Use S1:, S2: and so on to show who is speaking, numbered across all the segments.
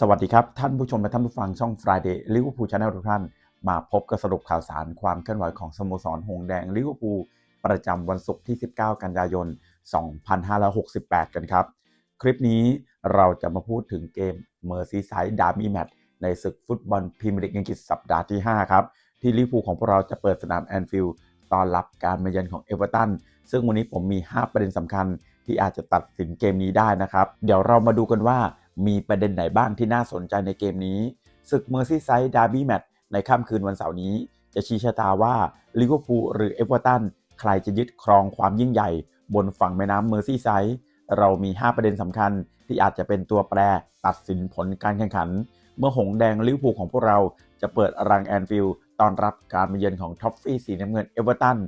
S1: สวัสดีครับ ท่านผู้ชมและท่านผู้ฟังช่อง Friday ลิเวอร์พูลชาแนลทุกท่าน มาพบกับสรุปข่าวสารความเคลื่อนไหวของสโมสรหงแดงลิเวอร์พูลประจำวันศุกร์ที่ 19 กันยายน 2568 กันครับ คลิปนี้เราจะมาพูดถึงเกมเมอร์ซีไซด์ดาร์บี้แมตช์ในศึกฟุตบอลพรีเมียร์ลีกอังกฤษสัปดาห์ที่ 5 ครับ ที่ลิเวอร์พูลของพวกเราจะเปิดสนามแอนฟิลด์ต้อนรับการมาเยือนของเอเวอร์ตันซึ่งวันนี้ผมมี 5 ประเด็นสำคัญที่อาจจะตัดสินเกมนี้ได้นะครับ เดี๋ยวเรามาดูกันว่า มีประเด็นไหนบ้างที่น่าสนใจในเกมนี้ ศึกเมอร์ซีไซด์ดาร์บี้แมตช์ในค่ำคืนวันเสาร์นี้ จะชี้ชะตาว่าลิเวอร์พูลหรือเอเวอร์ตันใครจะยึดครองความยิ่งใหญ่ บนฝั่งแม่น้ำเมอร์ซีไซด์เรามี 5 ประเด็นสำคัญที่อาจจะเป็นตัวแปรตัดสินผลการแข่งขัน เมื่อหงแดงลิเวอร์พูลของพวกเราจะเปิดรังแอนฟิลด์ต้อนรับการมาเยือนของท็อฟฟี่สีน้ำเงินเอเวอร์ตัน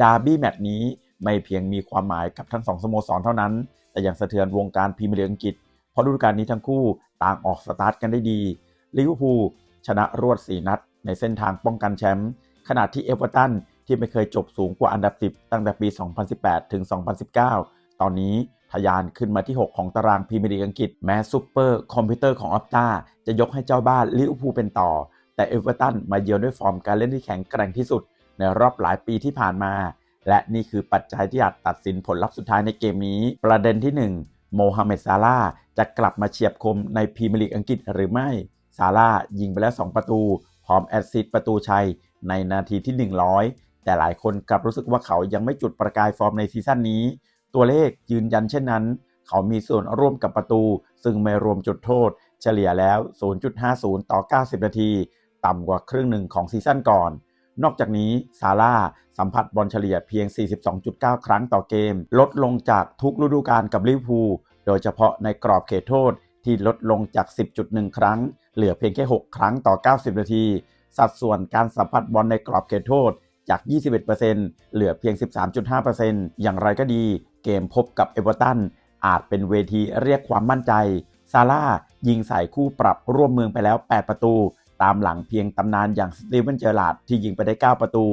S1: ดาร์บี้แมตช์นี้ไม่เพียงมีความหมายกับทั้งสองสโมสรเท่านั้น แต่ยังสะเทือนวงการพรีเมียร์ลีกอังกฤษ เพราะฤดูกาลนี้ทั้งคู่ต่างออกสตาร์ทกันได้ดีลิเวอร์พูลชนะรวด 4 นัด ในเส้นทางป้องกันแชมป์ขณะที่เอเวอร์ตันที่ไม่เคยจบสูงกว่าอันดับ 10 ตั้งแต่ปี 2018 ถึง 2019 ตอนนี้ทะยานขึ้นมาที่ 6 ของตารางพรีเมียร์ลีกอังกฤษ แม้ซูเปอร์คอมพิวเตอร์ของออฟตาจะยกให้เจ้าบ้านลิเวอร์พูลเป็นต่อ แต่เอเวอร์ตันมาเยือนด้วยฟอร์มการเล่นที่แข็งแกร่งที่สุด ในรอบหลายปีที่ผ่านมา และนี่คือปัจจัยที่อาจตัดสินผลลัพธ์สุดท้ายในเกมนี้ ประเด็นที่ 1 โมฮัมเหม็ดซาลาจะกลับมาเฉียบคมในพรีเมียร์ลีกอังกฤษหรือไม่ ซาลายิงไปแล้ว 2 ประตู พร้อมแอสซิสต์ประตูชัยในนาทีที่ 100 แต่หลายคนกลับรู้สึกว่าเขายังไม่จุดประกายฟอร์มในซีซั่นนี้ ตัวเลขยืนยันเช่นนั้น เขามีส่วนร่วมกับประตู ซึ่งไม่รวมจุดโทษ เฉลี่ยแล้ว 0.50 ต่อ 90 นาที ต่ำกว่าครึ่งหนึ่งของซีซั่นก่อน นอกจากนี้ซาร่าสัมผัสบอลเฉลี่ยเพียง 42.9 ครั้งต่อเกม ลดลงจากทุกฤดูกาลกับลิเวอร์พูล โดยเฉพาะในกรอบเขตโทษที่ลดลงจาก 10.1 ครั้ง เหลือเพียงแค่ 6 ครั้งต่อ 90 นาที สัดส่วนการสัมผัสบอลในกรอบเขตโทษจาก 21%เหลือเพียง 13.5%อย่างไรก็ดี เกมพบกับเอเวอร์ตันอาจเป็นเวทีเรียกความมั่นใจ ซาร่ายิงใส่คู่ปรับร่วมเมืองไปแล้ว 8 ประตู ตามหลังเพียงตำนานอย่างสตีเวนเจอร์ลาดที่ยิงไปได้ 9 ประตู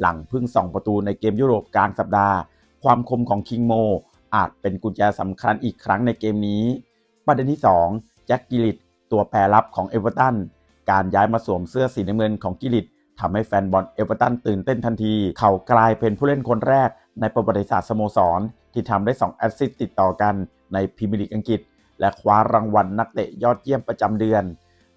S1: หลังพึ่ง 2 ประตูในเกมยุโรปกลางสัปดาห์ ความคมของคิงโม อาจเป็นกุญแจสำคัญอีกครั้งในเกมนี้ ประเด็นที่ 2 แจ็คกิลิตตัวแปรลับของเอเวอร์ตันการย้ายมาสวมเสื้อสีน้ำเงินของกิลิตทำให้แฟนบอลเอเวอร์ตันตื่นเต้นทันที เขากลายเป็นผู้เล่นคนแรกในประวัติศาสตร์สโมสร ที่ทำได้ 2 แอสซิสต์ติดต่อกันในพรีเมียร์ลีกอังกฤษ และคว้ารางวัลนักเตะยอดเยี่ยมประจำเดือน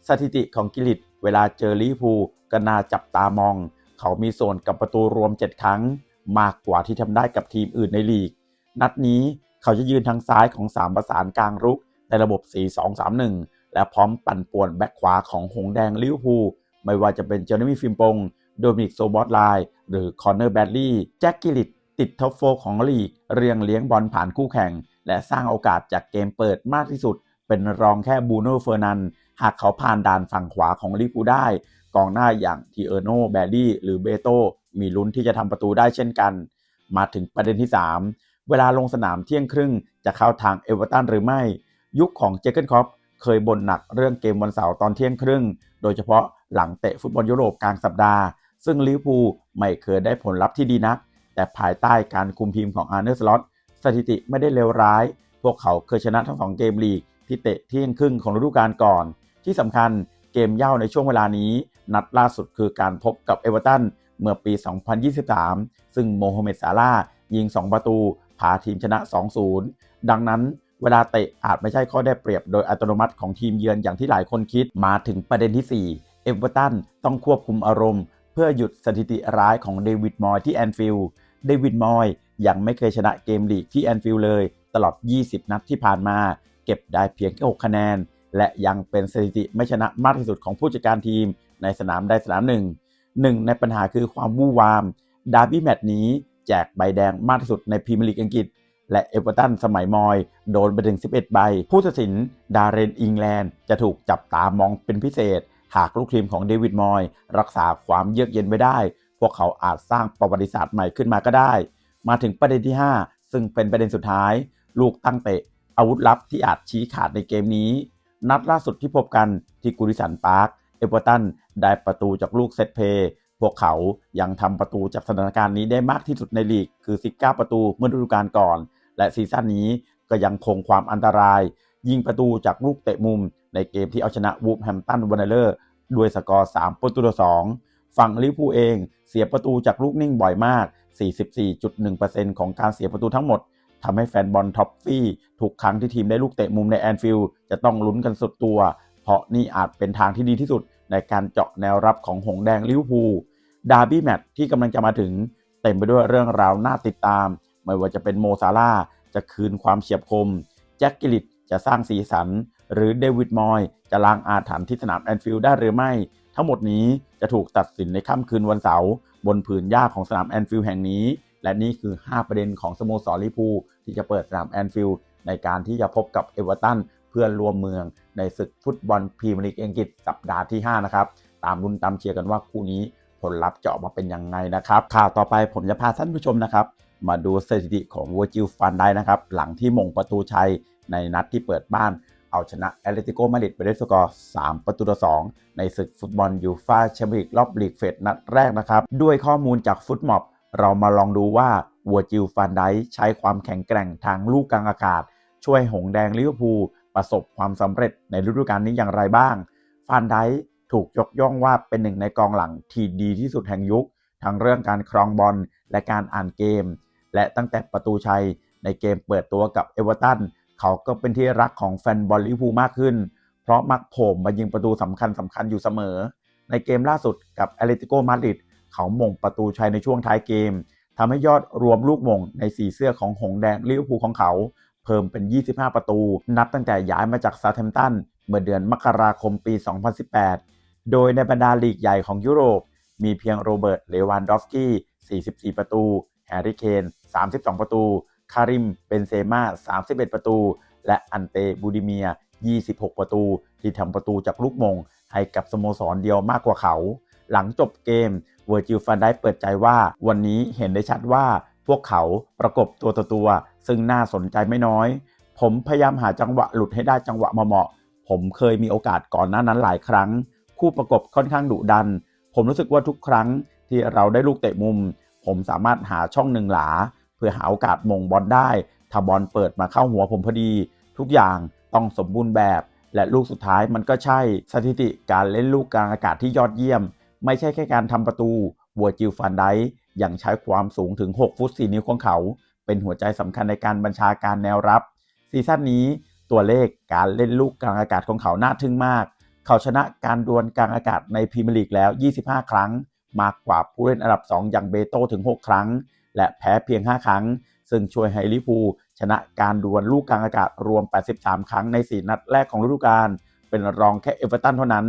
S1: สถิติของกิลิต เวลาเจอลิเวอร์พูก็น่าจับตามอง เขามีส่วนกับประตูรวม 7 ครั้ง มากกว่าที่ทำได้กับทีมอื่นในลีก นัดนี้เขาจะยืนทางซ้ายของ 3 ประสานกลางรุกในระบบ 4-2-3-1 และพร้อมปั่นป่วนแบ็คขวาของหงแดงลิเวอร์พูลไม่ว่าจะเป็นเจอร์มี่ฟิมปง โดมินิกโซบอสไลน์หรือคอนเนอร์แบดลี่ แจ็คกิลิตติดท็อปโฟของลีก เรียงเลี้ยงบอลผ่านคู่แข่ง และสร้างโอกาสจากเกมเปิดมากที่สุด เป็นรองแค่บูโน่เฟอร์นัน หากเขาผ่านด่านฝั่งขวาของลิเวอร์พูได้ กองหน้าอย่างทีเออร์โนแบดลี่หรือเบโตมีลุ้นที่จะทำประตูได้เช่นกัน มาถึงประเด็นที่ 3 เวลาลงสนามเที่ยงครึ่ง จะเข้าทางเอเวอร์ตันหรือไม่ ยุคของเจเกนคอปเคยบ่นหนักเรื่องเกมวันเสาร์ตอนเที่ยงครึ่ง โดยเฉพาะหลังเตะฟุตบอลยุโรปกลางสัปดาห์ ซึ่งลิเวอร์พูลไม่เคยได้ผลลัพธ์ที่ดีนัก แต่ภายใต้การคุมทีมของอาร์เนอร์สล็อตสถิติไม่ได้เลวร้าย พวกเขาเคยชนะทั้งสองเกมลีกที่เตะเที่ยงครึ่งของฤดูกาลก่อน ที่สำคัญเกมเย่าในช่วงเวลานี้ นัดล่าสุดคือการพบกับเอเวอร์ตันเมื่อปี 2023 ซึ่งโมฮัมเหม็ดซาลายิง 2 ประตูพาทีมชนะ 2-0 ดังนั้นเวลาเตะอาจไม่ใช่ข้อได้เปรียบโดยอัตโนมัติของทีมเยือนอย่างที่หลายคนคิดมาถึงประเด็นที่ 4 เอเวอร์ตันต้องควบคุมอารมณ์ เพื่อหยุดสถิติร้ายของเดวิดมอยที่แอนฟิลด์เดวิดมอยยังไม่เคยชนะเกมลีกที่แอนฟิลด์เลย ตลอด 20 นัดที่ผ่านมา เก็บได้เพียงแค่ 6 คะแนน และยังเป็นสถิติไม่ชนะมากที่สุดของผู้จัดการทีมในสนามใดสนามหนึ่งหนึ่งในปัญหาคือความวู่วาม ดาร์บี้แมตช์นี้แจกใบแดงมากที่สุดในพรีเมียร์ลีกอังกฤษ และเอเวอร์ตันสมัยมอย โดนไปถึง 11 ใบ ผู้ตัดสินดาร์เรนอิงแลนด์จะถูกจับตามองเป็นพิเศษ หากลูกทีมของเดวิดมอย รักษาความเยือกเย็นไว้ได้ พวกเขาอาจสร้างประวัติศาสตร์ใหม่ขึ้นมาก็ได้ มาถึงประเด็นที่ 5 ซึ่งเป็นประเด็นสุดท้าย ลูกตั้งเตะอาวุธลับที่อาจชี้ขาดในเกมนี้ นัดล่าสุดที่พบกันที่กูริสันพาร์ค เอเวอร์ตันได้ประตูจากลูกเซตเพย์พวกเขายังทำประตูจากสถานการณ์นี้ได้มากที่สุดในลีกคือ 19 ประตูเมื่อฤดูกาลก่อน และซีซั่นนี้ก็ยังคงความอันตราย ยิงประตูจากลูกเตะมุม ในเกมที่เอาชนะวูฟแฮมตันวันเนอร์ด้วยสกอร์ 3 ประตูต่อ 2 ฝั่งลิเวอร์พูลเองเสียประตูจากลูกนิ่งบ่อยมาก 44.1%ของการเสียประตูทั้งหมด ทำให้แฟนบอลท็อปฟี่ทุกครั้งที่ทีมได้ลูกเตะมุมในแอนฟิลด์จะต้องลุ้นกันสุดตัว เพราะนี่อาจเป็นทางที่ดีที่สุดในการเจาะแนวรับของหงแดงลิเวอร์พูลดาร์บี้แมตช์ที่กำลังจะมาถึง เต็มไปด้วยเรื่องราวน่าติดตาม ไม่ว่าจะเป็นโมซาร่าจะคืนความเฉียบคม แจ็คกิลิตจะสร้างสีสัน หรือเดวิดมอยจะล้างอาถรรพ์ที่สนามแอนฟิลด์ได้หรือไม่ ทั้งหมดนี้จะถูกตัดสินในค่ำคืนวันเสาร์บนผืนหญ้าของสนามแอนฟิลด์แห่งนี้ และนี่คือ 5 ประเด็นของสโมสรลิพูล ที่จะเปิดสนามแอนฟิลด์ในการที่จะพบกับเอเวอร์ตันเพื่อนรวมเมืองในศึกฟุตบอลพรีเมียร์ลีกอังกฤษสัปดาห์ที่ 5 นะครับ ตามรุนตามเชียร์กันว่าคู่นี้ผลลัพธ์จะออกมาเป็นยังไงนะครับ ข่าวต่อไปผมจะพาท่านผู้ชมนะครับ มาดูสถิติของวอร์จิลฟันได้นะครับ หลังที่มงประตูชัยในนัดที่เปิดบ้านเอาชนะแอตเลติโกมาดริดไปด้วยสกอร์ 3 ประตูต่อ 2 ในศึกฟุตบอลยูฟ่าแชมเปี้ยนลีกรอบลีกเฟสนัดแรกนะครับ ด้วยข้อมูลจากฟุตม็อบเรามาลองดูว่า วัวจิลฟันไดใช้ความแข็งแกร่งทางลูกกลางอากาศ ช่วยหงแดงลิเวอร์พูลประสบความสำเร็จในฤดูกาลนี้อย่างไรบ้างฟันไดถูกยกย่องว่าเป็นหนึ่งในกองหลังที่ดีที่สุดแห่งยุค ทั้งเรื่องการครองบอลและการอ่านเกม และตั้งแต่ประตูชัยในเกมเปิดตัวกับเอเวอร์ตันเขาก็เป็นที่รักของแฟนบอลลิเวอร์พูลมากขึ้น เพราะมักโผล่มายิงประตูสำคัญสำคัญอยู่เสมอ ในเกมล่าสุดกับแอตเลติโกมาดริดเขามงประตูชัยในช่วงท้ายเกม ทำให้ยอดรวมลูกมงในสีเสื้อของหงแดงลิเวอร์พูลของเขา เพิ่มเป็น 25 ประตู นับตั้งแต่ย้ายมาจากซาเทมตันเมื่อเดือนมกราคมปี 2018 โดยในบรรดาลีกใหญ่ของยุโรป มีเพียงโรเบิร์ต เลวานดอฟสกี้ 44 ประตู แฮร์รี่เคน 32 ประตู คาริม เบนเซม่า 31 ประตู และอันเต บูดิเมีย 26 ประตู ที่ทำประตูจากลูกมง ให้กับสโมสรเดียวมากกว่าเขา หลังจบเกมเวอร์จิลฟันได้เปิดใจว่าวันนี้เห็นได้ชัดว่าพวกเขาประกบตัวต่อตัว ซึ่งน่าสนใจไม่น้อย ผมพยายามหาจังหวะหลุดให้ได้จังหวะเหมาะๆผมเคยมีโอกาสก่อนหน้านั้นหลายครั้ง คู่ประกบค่อนข้างดุดัน ผมรู้สึกว่าทุกครั้งที่เราได้ลูกเตะมุม ผมสามารถหาช่องหนึ่งหลา เพื่อหาโอกาสมงบอลได้ ถ้าบอลเปิดมาเข้าหัวผมพอดี ทุกอย่างต้องสมบูรณ์แบบ และลูกสุดท้ายมันก็ใช่สถิติการเล่นลูกกลางอากาศที่ยอดเยี่ยม ไม่ใช่แค่การทำประตูวัวจิลฟันไดอยังใช้ความสูงถึง 6 ฟุต 4 นิ้วของเขา เป็นหัวใจสำคัญในการบัญชาการแนวรับ ซีซั่นนี้ตัวเลขการเล่นลูกกลางอากาศของเขาน่าทึ่งมาก เขาชนะการดวลกลางอากาศในพรีเมียร์ลีกแล้ว 25 ครั้ง มากกว่าผู้เล่นอันดับ 2 อย่างเบโตถึง 6 ครั้ง และแพ้เพียง 5 ครั้ง ซึ่งช่วยให้ลิฟูชนะการดวลลูกกลางอากาศรวม 83 ครั้งใน 4 นัดแรกของฤดูกาลเป็นรองแค่เอเวอร์ตันเท่านั้น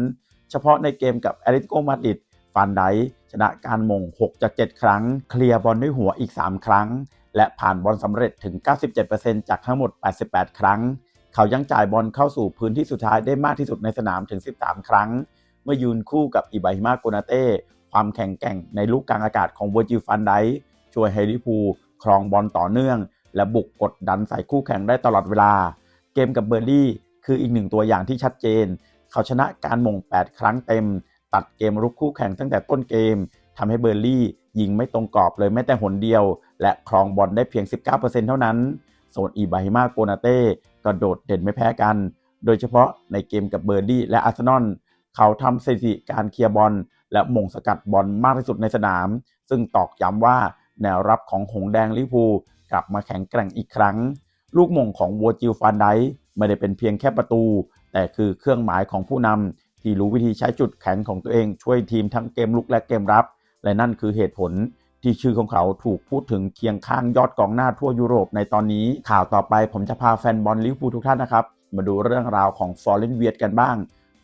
S1: เฉพาะในเกมกับแอตเลติโกมาดริด ฟันไดชนะการมง 6 จาก 7 ครั้ง เคลียร์บอลด้วยหัวอีก 3 ครั้ง และผ่านบอลสำเร็จถึง 97%จากทั้งหมด 88 ครั้ง เขายังจ่ายบอลเข้าสู่พื้นที่สุดท้ายได้มากที่สุดในสนามถึง 13 ครั้ง เมื่อยืนคู่กับอิบาฮิมาโกนาเต้ความแข็งแกร่งในลูกกลางอากาศของเวอร์จิลฟันไดช่วยให้ลิพูครองบอลต่อเนื่อง และบุกกดดันใส่คู่แข่งได้ตลอดเวลา เกมกับเบอร์ลี่คืออีกหนึ่งตัวอย่างที่ชัดเจน เขาชนะการมง 8 ครั้งเต็ม ตัดเกมรุกคู่แข่งตั้งแต่ต้นเกมทำให้เบอร์ลี่ยิงไม่ตรงกรอบเลยแม้แต่หนเดียว และครองบอลได้เพียง 19%เท่านั้น ส่วนอีบาฮิมาโกนาเต้ก็โดดเด่นไม่แพ้กัน โดยเฉพาะในเกมกับเบอร์ลี่และอาร์เซนอลเขาทำสถิติการเคลียร์บอลและมงสกัดบอลมากที่สุดในสนาม ซึ่งตอกย้ำว่าแนวรับของหงแดงลิพูกลับมาแข็งแกร่งอีกครั้ง ลูกมงของวัวจิลฟานไดไม่ได้เป็นเพียงแค่ประตู แต่คือเครื่องหมายของผู้นำ ที่รู้วิธีใช้จุดแข็งของตัวเองช่วยทีมทั้งเกมลุกและเกมรับ และนั่นคือเหตุผลที่ชื่อของเขาถูกพูดถึงเคียงข้างยอดกองหน้าทั่วยุโรปในตอนนี้ ข่าวต่อไปผมจะพาแฟนบอลลิเวอร์พูลทุกท่านนะครับ มาดูเรื่องราวของฟอร์เรนเวียดกันบ้าง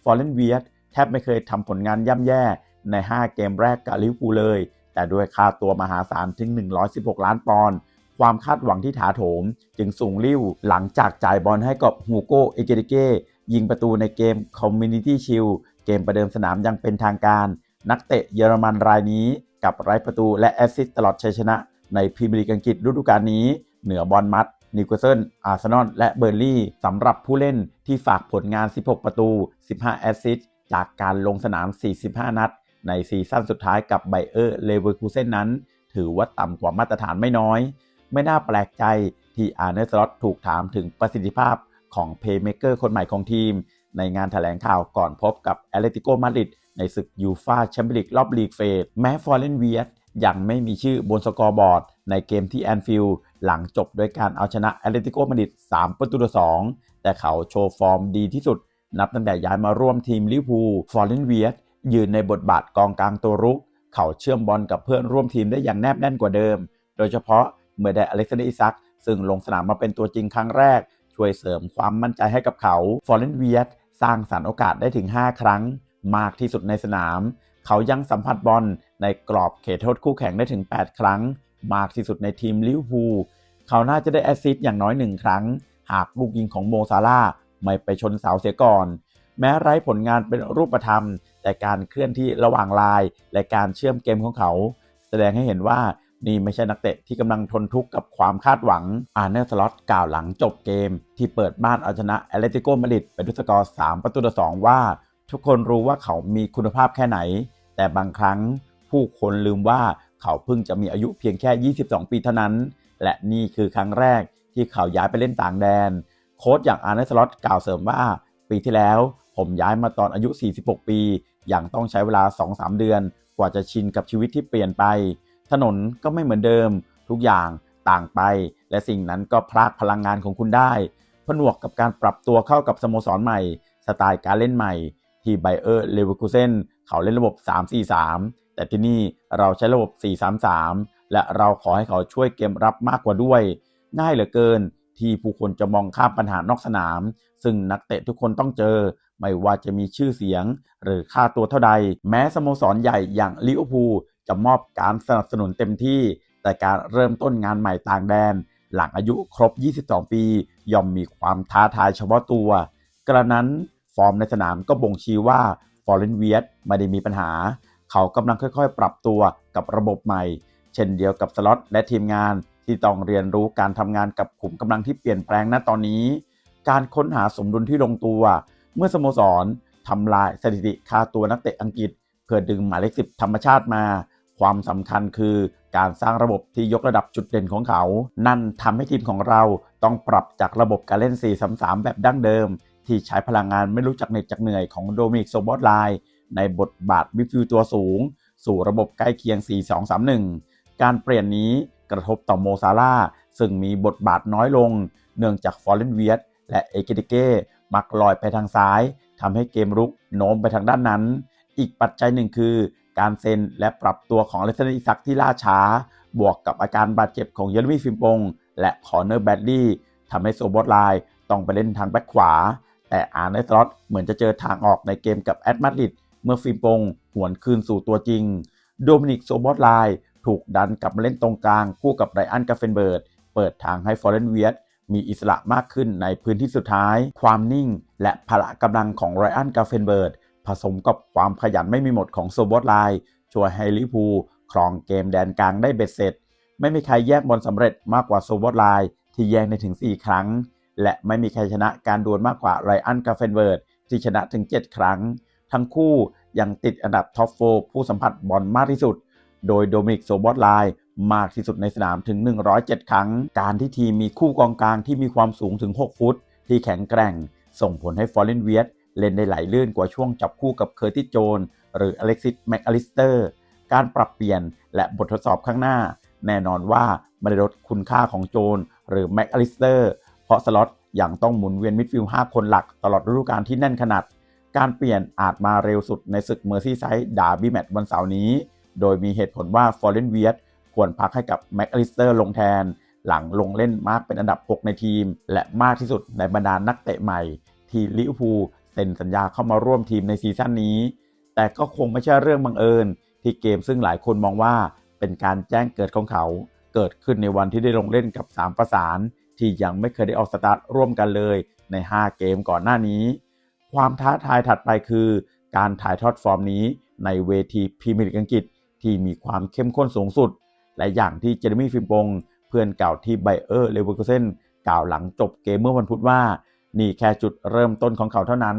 S1: ฟอร์เรนเวียดแทบไม่เคยทำผลงานย่ำแย่ใน 5 เกมแรกกับลิเวอร์พูลเลย แต่ด้วยค่าตัวมหาศาลถึง 116 ล้านปอนด์ความคาดหวังที่ถาโถม จึงสูงริ่วหลังจากจ่ายบอลให้กับฮูโกเอเกริเก ยิงประตูในเกม Community Shield เกมประเดิมสนามยังเป็นทางการ นักเตะเยอรมันรายนี้กับไร้ประตูและแอสซิสตตลอดชัยชนะ ในพรีเมียร์ลีกอังกฤษฤดูกาลนี้ เหนือบอลมัดนิวคาสเซิลอาร์เซนอลและเบอร์ลี่สำหรับผู้เล่นที่ฝากผลงาน 16 ประตู 15 แอสซิสต์จากการลงสนาม 45 นัด ในซีซั่นสุดท้ายกับไบเออร์เลเวอร์คูเซนนั้น ถือว่าต่ำกว่ามาตรฐานไม่น้อย ไม่น่าแปลกใจที่อาร์เนสล็อตถูกถามถึงประสิทธิภาพ ของเพย์เมเกอร์คนใหม่ของทีม ในงานแถลงข่าวก่อนพบกับแอตเลติโกมาดริดในศึกยูฟาแชมเปี้ยนลีกรอบลีกเฟสแม้ฟอร์เรนเวียสยังไม่มีชื่อบนสกอร์บอร์ด ในเกมที่แอนฟิลด์หลังจบด้วยการเอาชนะแอตเลติโกมาดริด3 ประตูต่อ 2 แต่เขาโชว์ฟอร์มดีที่สุด นับตั้งแต่ย้ายมาร่วมทีมลิเวอร์พูลฟอร์เรนเวียสยืนในบทบาทกองกลางตัวรุก เขาเชื่อมบอลกับเพื่อนร่วมทีมได้อย่างแนบแน่นกว่าเดิม โดยเฉพาะเมื่อได้อเล็กซานเดอร์อิซักซึ่งลงสนามมาเป็นตัวจริงครั้งแรก ช่วยเสริมความมั่นใจให้กับเขาฟอร์เรนเวียสสร้างสรรค์โอกาสได้ถึง 5 ครั้ง มากที่สุดในสนาม เขายังสัมผัสบอลในกรอบเขตโทษคู่แข่งได้ถึง 8 ครั้ง มากที่สุดในทีมลิเวอร์พูลเขาน่าจะได้แอสซิสต์อย่างน้อย 1 ครั้ง หากลูกยิงของโมซาลาไม่ไปชนเสาเสียก่อน แม้ไร้ผลงานเป็นรูปธรรม แต่การเคลื่อนที่ระหว่างลาย และการเชื่อมเกมของเขา แสดงให้เห็นว่า นี่ไม่ใช่นักเตะที่กำลังทนทุกข์กับความคาดหวัง อาร์เนอร์สล็อตกล่าวหลังจบเกม ที่เปิดบ้านเอาชนะแอตเลติโกมาดริดไปด้วยสกอร์ 3 ประตูต่อ 2 ว่า ทุกคนรู้ว่าเขามีคุณภาพแค่ไหน แต่บางครั้งผู้คนลืมว่าเขาเพิ่งจะมีอายุเพียงแค่ 22 ปีเท่านั้น และนี่คือครั้งแรกที่เขาย้ายไปเล่นต่างแดน โค้ชอย่างอาร์เนอร์สล็อตกล่าวเสริมว่า ปีที่แล้ว ผมย้ายมาตอนอายุ 46 ปี อย่างต้องใช้เวลา 2-3 เดือน กว่าจะชินกับชีวิตที่เปลี่ยนไป ถนนก็ไม่เหมือนเดิม ทุกอย่างต่างไป และสิ่งนั้นก็พรากพลังงานของคุณได้ ผนวกกับการปรับตัวเข้ากับสโมสรใหม่ สไตล์การเล่นใหม่ ที่ไบเออร์เลเวอร์คูเซนเขาเล่นระบบ 3-4-3 แต่ที่นี่เราใช้ระบบ 4-3-3 และเราขอให้เขาช่วยเกมรับมากกว่าด้วย ง่ายเหลือเกินที่ผู้คนจะมองข้ามปัญหานอกสนาม ซึ่งนักเตะทุกคนต้องเจอ ไม่ว่าจะมีชื่อเสียง หรือค่าตัวเท่าใด แม้สโมสรใหญ่อย่างลิเวอร์พูล จะมอบการสนับสนุนเต็มที่ แต่การเริ่มต้นงานใหม่ต่างแดน หลังอายุครบ 22 ปี ย่อมมีความท้าทายเฉพาะตัว กระนั้นฟอร์มในสนามก็บ่งชี้ว่าฟอร์เรนเวียสไม่ได้มีปัญหา เขากำลังค่อยๆ ปรับตัวกับระบบใหม่ เช่นเดียวกับสล็อตและทีมงานที่ต้องเรียนรู้การทำงานกับขุมกำลังที่เปลี่ยนแปลงณตอนนี้ การค้นหาสมดุลที่ลงตัว เมื่อสโมสรทำลายสถิติค่าตัวนักเตะอังกฤษ เพื่อดึงหมายเลขสิบธรรมชาติมา ความสำคัญคือการสร้างระบบที่ยกระดับจุดเด่นของเขา นั่นทำให้ทีมของเราต้องปรับจากระบบการเล่น 4-3-3 แบบดั้งเดิม ที่ใช้พลังงานไม่รู้จักเหน็ดจักเหนื่อยของโดมิกโซบอสไลน์ในบทบาทวิฟิวตัวสูง สู่ระบบใกล้เคียง 4-2-3-1 การเปลี่ยนนี้กระทบต่อโมซาลาซึ่งมีบทบาทน้อยลง เนื่องจากฟอร์เรนเวียสและเอเกติเก้มักลอยไปทางซ้ายทำให้เกมรุกโน้มไปทางด้านนั้น อีกปัจจัยหนึ่งคือ การเซ็นและปรับตัวของเลสเซนอิซักที่ล่าช้า บวกกับอาการบาดเจ็บของเยอร์มีฟิมปง และคอร์เนอร์แบดดี้ทำให้โซบอสไลน์ต้องไปเล่นทางแบ็คขวา แต่อาร์เนสลอตเหมือนจะเจอทางออกในเกมกับแอตมาดริดเมื่อฟิมปงหวนคืนสู่ตัวจริง โดมินิกโซบอสไลน์ถูกดันกลับมาเล่นตรงกลางคู่กับไรอันกาเฟนเบิร์ดเปิดทางให้ฟอร์เรนเวียสมีอิสระมากขึ้นในพื้นที่สุดท้าย ความนิ่ง และพละกำลังของไรอันกาเฟนเบิร์ด ผสมกับความขยันไม่มีหมดของโซบอสไลน์ช่วยให้ลิพูครองเกมแดนกลางได้เบ็ดเสร็จ ไม่มีใครแยกบอลสำเร็จมากกว่าโซบอสไลน์ที่แย่งได้ถึง 4 ครั้ง และไม่มีใครชนะการดวลมากกว่าไรอันกาเฟนเบิร์ดที่ชนะถึง 7 ครั้ง ทั้งคู่ยังติดอันดับท็อปโฟผู้สัมผัสบอลมากที่สุด โดยโดมินิกโซบอสไลน์มากที่สุดในสนามถึง 107 ครั้ง การที่ทีมมีคู่กองกลางที่มีความสูงถึง 6 ฟุต ที่แข็งแกร่ง ส่งผลให้ฟอร์เรนเวียส เล่นได้ไหลลื่นกว่าช่วงจับคู่กับเคอร์ติโจนหรืออเล็กซิสแมคอลิสเตอร์การปรับเปลี่ยนและบททดสอบข้างหน้า แน่นอนว่าไม่ได้ลดคุณค่าของโจนหรือแมคอลิสเตอร์เพราะสล็อตยังต้องหมุนเวียนมิดฟิลด์5คนหลักตลอดฤดูกาลที่แน่นขนาด การเปลี่ยนอาจมาเร็วสุดในศึกเมอร์ซี่ไซด์ดาร์บี้แมตช์วันเสาร์นี้ โดยมีเหตุผลว่าฟอร์เรนเวียสควรพักให้กับแม็กอลิสเตอร์ลงแทน หลังลงเล่นมากเป็นอันดับ 6 ในทีม และมากที่สุดในบรรดานักเตะใหม่ ที่ลิเวอร์พูล เซ็นสัญญาเข้ามาร่วมทีมในซีซั่นนี้ แต่ก็คงไม่ใช่เรื่องบังเอิญ ที่เกมซึ่งหลายคนมองว่าเป็นการแจ้งเกิดของเขา เกิดขึ้นในวันที่ได้ลงเล่นกับ 3 ประสาน ที่ยังไม่เคยได้ออกสตาร์ทร่วมกันเลยใน 5 เกมก่อนหน้านี้ ความท้าทายถัดไปคือ การถ่ายทอดฟอร์มนี้ในเวทีพรีเมียร์ลีกอังกฤษที่มีความเข้มข้นสูงสุด และอย่างที่เจเรมี่ฟิมปงเพื่อนเก่าที่ไบเออร์เลเวอร์คูเซนกล่าวหลังจบเกมเมื่อวันพุธว่า นี่แค่จุดเริ่มต้นของเขาเท่านั้น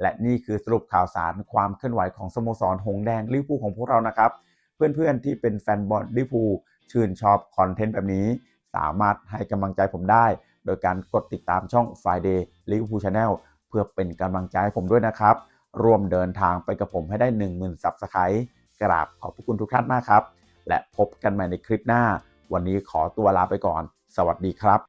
S1: และนี่คือสรุปข่าวสารความเคลื่อนไหวของสโมสรหงแดงลิเวอร์พูลของพวกเรานะครับ เพื่อนๆที่เป็นแฟนบอลลิเวอร์พูลชื่นชอบคอนเทนต์แบบนี้ สามารถให้กำลังใจผมได้ โดยการกดติดตามช่อง Friday Liverpool Channel พื่อเป็นกำลังใจให้ผมด้วยนะครับ ร่วมเดินทางไปกับผมให้ได้ 10,000 Subscribe กราบขอบพระคุณทุกท่านมากครับ และพบกันใหม่ในคลิปหน้า วันนี้ขอตัวลาไปก่อน สวัสดีครับ